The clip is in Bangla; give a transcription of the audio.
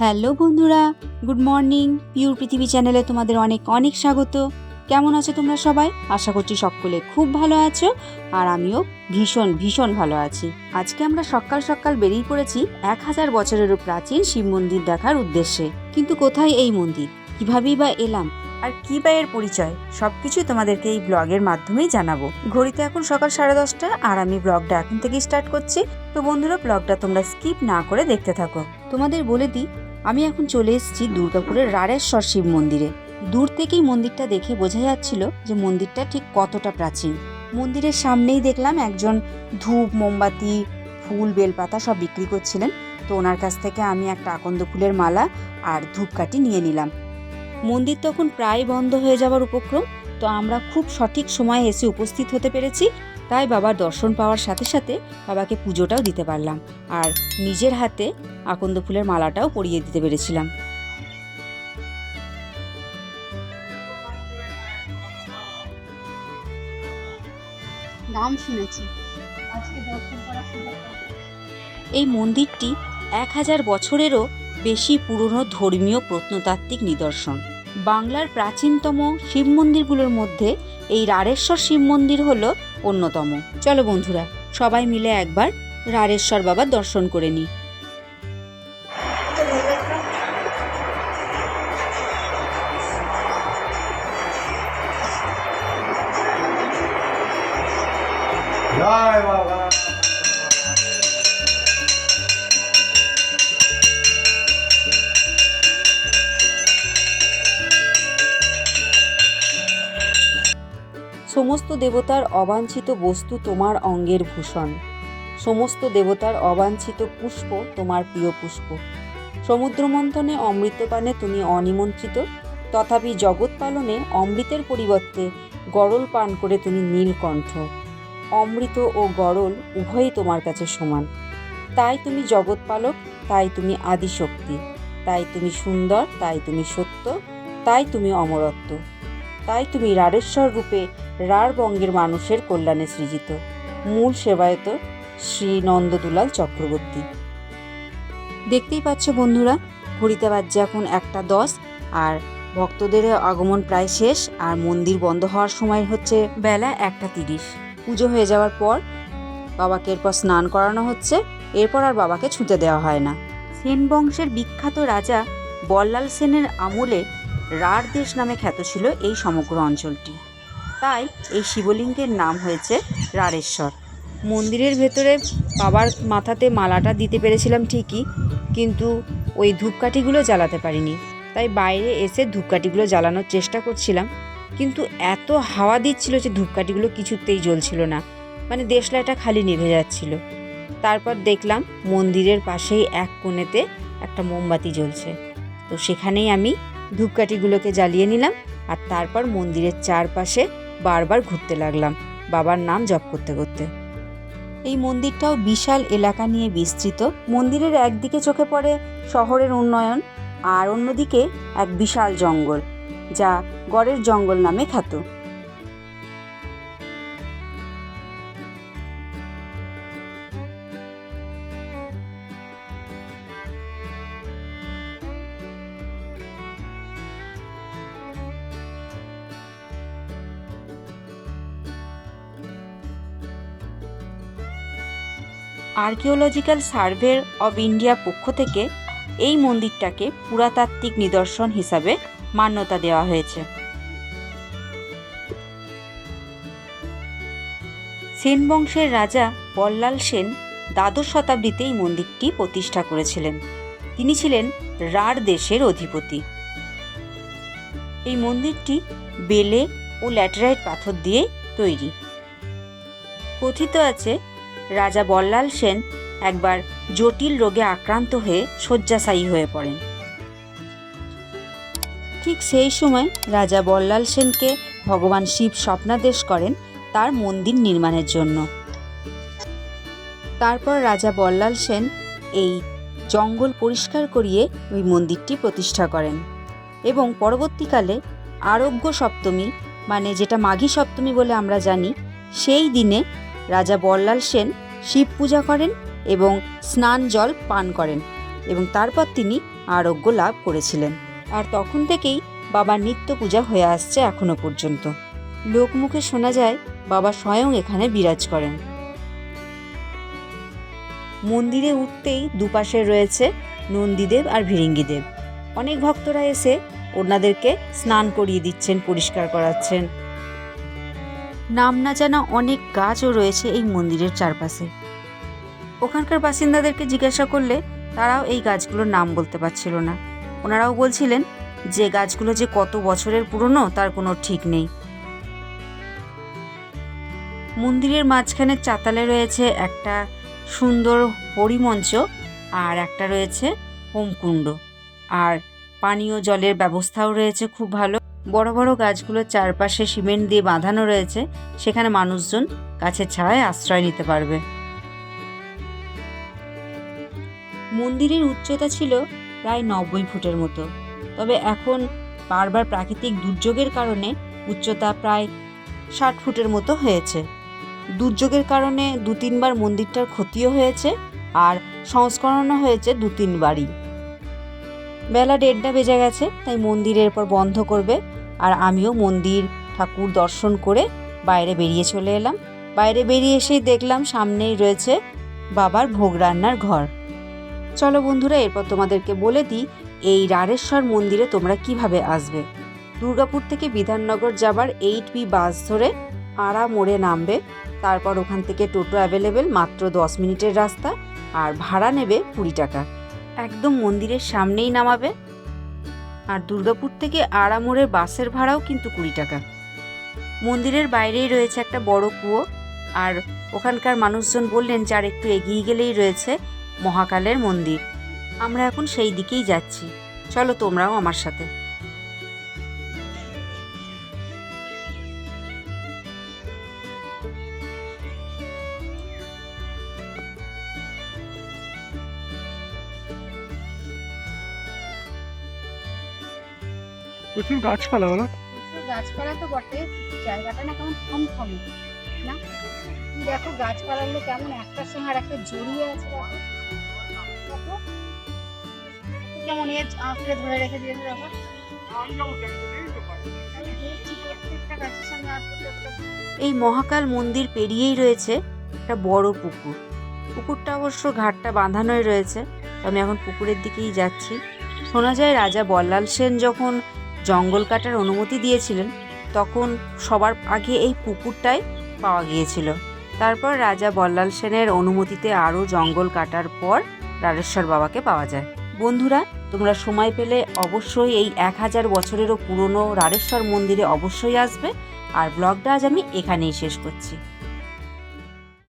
হ্যালো বন্ধুরা, গুড মর্নিং। পিওর পৃথিবী চ্যানেলে তোমাদের অনেক অনেক স্বাগত। কেমন আছো তোমরা সবাই? আশা করছি সকলে খুব ভালো আছো আর আমিও ভীষণ ভীষণ ভালো আছি। আজকে আমরা সকাল সকাল বেরিয়ে পড়েছি এক হাজার বছরেরও প্রাচীন শিব মন্দির দেখার উদ্দেশ্যে। কিন্তু কোথায় এই মন্দির? কিভাবেই বা এলাম? আর কি বা এর পরিচয়? সবকিছু তোমাদেরকে এই ব্লগের মাধ্যমেই জানাব। ঘড়িতে এখন সকাল সাড়ে দশটা আর আমি ব্লগটা এখন থেকেই স্টার্ট করছি। তো বন্ধুরা, ব্লগটা তোমরা স্কিপ না করে দেখতে থাকো। তোমাদের বলে দিই আমি এখন চলে এসেছি দুর্গাপুরের রাড়েশ্বর শিব মন্দিরে। দূর থেকেই মন্দিরটা দেখে বোঝা যাচ্ছিল যে মন্দিরটা ঠিক কতটা প্রাচীন। মন্দিরের সামনেই দেখলাম একজন ধূপ, মোমবাতি, ফুল, বেলপাতা সব বিক্রি করছিলেন। তো ওনার কাছ থেকে আমি একটা আকন্দ ফুলের মালা আর ধূপকাঠি নিয়ে নিলাম। মন্দির তখন প্রায় বন্ধ হয়ে যাওয়ার উপক্রম। তো আমরা খুব সঠিক সময়ে এসে উপস্থিত হতে পেরেছি। তাই বাবার দর্শন পাওয়ার সাথে সাথে বাবাকে পুজোটাও দিতে পারলাম আর নিজের হাতে আকন্দ ফুলের মালাটাও পরিয়ে দিতে পেরেছিলাম। নাম শুনেছি। আজকে দর্শন করার এই মন্দিরটি এক হাজার বছরেরও বেশি পুরনো ধর্মীয় প্রত্নতাত্ত্বিক নিদর্শন। বাংলার প্রাচীনতম শিব মন্দিরগুলোর মধ্যে এই রাড়েশ্বর শিব মন্দির হল অন্যতম। চলো বন্ধুরা সবাই মিলে একবার রারেশ্বর বাবার দর্শন করে নিই। জয় সমস্ত দেবতার অবাঞ্ছিত বস্তু তোমার অঙ্গের ভূষণ। সমস্ত দেবতার অবাঞ্ছিত পুষ্প তোমার প্রিয় পুষ্প। সমুদ্র মন্থনে অমৃতপানে তুমি অনিমন্ত্রিত, তথাপি জগৎ পালনে অমৃতের পরিবর্তে গরল পান করে তুমি নীলকণ্ঠ। অমৃত ও গরল উভয়ই তোমার কাছে সমান। তাই তুমি জগৎ পালক তাই তুমি আদিশক্তি। তাই তুমি সুন্দর, তাই তুমি সত্য, তাই তুমি অমরত্ব। তাই তুমি রাড়েশ্বর রূপে রাঢ় বঙ্গের মানুষের কল্যাণে সৃজিত। মূল সেবায়ত শ্রী নন্দদুলাল চক্রবর্তী। দেখতেই পাচ্ছ বন্ধুরা, ঘড়িতে এখন একটা দশ, আর ভক্তদের আগমন প্রায় শেষ, আর মন্দির বন্ধ হওয়ার সময় হচ্ছে বেলা একটা তিরিশ। পুজো হয়ে যাওয়ার পর বাবাকে এরপর স্নান করানো হচ্ছে, এরপর আর বাবাকে ছুঁতে দেওয়া হয় না। সেন বংশের বিখ্যাত রাজা বল্লাল সেনের আমলে রাঢ় দেশ নামে খ্যাত ছিল এই সমগ্র অঞ্চলটি। তাই এই শিবলিঙ্গের নাম হয়েছে রাড়েশ্বর মন্দিরের ভেতরে বাবার মাথাতে মালাটা দিতে পেরেছিলাম ঠিকই, কিন্তু ওই ধূপকাঠিগুলো জ্বালাতে পারিনি। তাই বাইরে এসে ধূপকাঠিগুলো জ্বালানোর চেষ্টা করছিলাম, কিন্তু এত হাওয়া দিচ্ছিল যে ধূপকাঠিগুলো কিছুতেই জ্বলছিল না মানে দেশলাইটা খালি নিভে যাচ্ছিল। তারপর দেখলাম মন্দিরের পাশেই এক কোণেতে একটা মোমবাতি জ্বলছে। তো সেখানেই আমি ধূপকাঠিগুলোকে জ্বালিয়ে নিলাম আর তারপর মন্দিরের চারপাশে বারবার ঘুরতে লাগলাম, বাবার নাম জপ করতে করতে। এই মন্দিরটাও বিশাল এলাকা নিয়ে বিস্তৃত। মন্দিরের একদিকে চোখে পড়ে শহরের উন্নয়ন আর অন্যদিকে এক বিশাল জঙ্গল, যা গড়ের জঙ্গল নামে খ্যাত। আর্কিওলজিক্যাল সার্ভে অব ইন্ডিয়া পক্ষ থেকে এই মন্দিরটাকে পুরাতাত্ত্বিক নিদর্শন হিসাবে মান্যতা দেওয়া হয়েছে। সেন বংশের রাজা বল্লাল সেন দ্বাদশ শতাব্দীতে এই মন্দিরটি প্রতিষ্ঠা করেছিলেন। তিনি ছিলেন রাঢ় দেশের অধিপতি। এই মন্দিরটি বেলে ও ল্যাটেরাইট পাথর দিয়ে তৈরি। কথিত আছে রাজা বল্লাল সেন একবার জটিল রোগে আক্রান্ত হয়ে শয্যাশায়ী হয়ে পড়েন। ঠিক সেই সময় রাজা বল্লাল সেনকে ভগবান শিব স্বপ্নাদেশ করেন তার মন্দির নির্মাণের জন্য। তারপর রাজা বল্লাল সেন এই জঙ্গল পরিষ্কার করিয়ে ওই মন্দিরটি প্রতিষ্ঠা করেন এবং পরবর্তীকালে আরোগ্য সপ্তমী মানে যেটা মাঘী সপ্তমী বলে আমরা জানি, সেই দিনে রাজা বল্লাল সেন শিব পূজা করেন এবং স্নান জল পান করেন এবং তারপর তিনি আরোগ্য লাভ করেছিলেন। আর তখন থেকেই বাবার নিত্য পূজা হয়ে আসছে এখনও পর্যন্ত। লোকমুখে শোনা যায়, বাবা স্বয়ং এখানে বিরাজ করেন। মন্দিরে উঠতেই দুপাশে রয়েছে নন্দীদেব আর ভিরিঙ্গিদেব। অনেক ভক্তরা এসে ওনাদেরকে স্নান করিয়ে দিচ্ছেন, পরিষ্কার করাচ্ছেন। নাম না জানা অনেক গাছও রয়েছে এই মন্দিরের চারপাশে। ওখানকার বাসিন্দাদেরকে জিজ্ঞাসা করলে তারাও এই গাছগুলোর নাম বলতে পারছিল না। ওনারাও বলছিলেন, যে গাছগুলো যে কত বছরের পুরনো, তার কোনো ঠিক নেই। মন্দিরের মাঝখানে চাতালে রয়েছে একটা সুন্দর হরিমঞ্চ আর একটা রয়েছে হোমকুণ্ড। আর পানীয় জলের ব্যবস্থাও রয়েছে খুব ভালো। বড় বড় গাছগুলোর চারপাশে সিমেন্ট দিয়ে বাঁধানো রয়েছে, সেখানে মানুষজন গাছের ছায়ায় আশ্রয় নিতে পারবে। মন্দিরের উচ্চতা ছিল প্রায় নব্বই ফুটের মতো, তবে এখন বারবার প্রাকৃতিক দুর্যোগের কারণে উচ্চতা প্রায় ষাট ফুটের মতো হয়েছে। দুর্যোগের কারণে দু তিনবার মন্দিরটার ক্ষতিও হয়েছে আর সংস্করণও হয়েছে দু তিনবারই। বেলা দেড়টা বেজে গেছে, তাই মন্দিরের পর বন্ধ করবে আর আমিও মন্দির ঠাকুর দর্শন করে বাইরে বেরিয়ে চলে এলাম। বাইরে বেরিয়ে এসেই দেখলাম সামনেই রয়েছে বাবার ভোগ রান্নার ঘর। চলো বন্ধুরা, এরপর তোমাদেরকে বলে দিই, এই রাড়েশ্বর মন্দিরে তোমরা কীভাবে আসবে? দুর্গাপুর থেকে বিধাননগর যাবার এইট বি বাস ধরে আড়া মোড়ে নামবে। তারপর ওখান থেকে টোটো অ্যাভেলেবেল মাত্র দশ মিনিটের রাস্তা। আর ভাড়া নেবে কুড়ি টাকা। একদম মন্দিরের সামনেই নামাবে। আর দুর্গাপুর থেকে আড়ামোড়ের বাসের ভাড়াও কিন্তু কুড়ি টাকা। মন্দিরের বাইরেই রয়েছে একটা বড় কুয়ো, আর ওখানকার মানুষজন বললেন যে আর একটু এগিয়ে গেলেই রয়েছে মহাকালের মন্দির। আমরা এখন সেই দিকেই যাচ্ছি। চলো তোমরাও আমার সাথে। প্রচুর গাছপালা বলো? প্রচুর গাছপালা তো বটে জায়গাটা না কেমন থমথমে না? তুমি দেখো গাছপালাগুলো কেমন একটার সঙ্গে আর একটা জড়িয়ে আছে দেখো। কেমন এজ আঁকড়ে ধরে রেখে দিয়েছে দেখো। এই মহাকাল মন্দির পেরিয়েই রয়েছে একটা বড় পুকুর। পুকুরটা অবশ্য ঘাটটা বাঁধানোই রয়েছে। আমি এখন পুকুরের দিকেই যাচ্ছি। শোনা যায় রাজা বল্লাল সেন যখন জঙ্গল কাটার অনুমতি দিয়েছিলেন, তখন সবার আগে এই পুকুরটাই পাওয়া গিয়েছিল। তারপর রাজা বল্লাল সেনের অনুমতিতে আরও জঙ্গল কাটার পর রাড়েশ্বর বাবাকে পাওয়া যায়। বন্ধুরা, তোমরা সময় পেলে অবশ্যই এই এক হাজার বছরেরও পুরনো রাড়েশ্বর মন্দিরে অবশ্যই আসবে। আর ব্লগটা আজ আমি এখানেই শেষ করছি।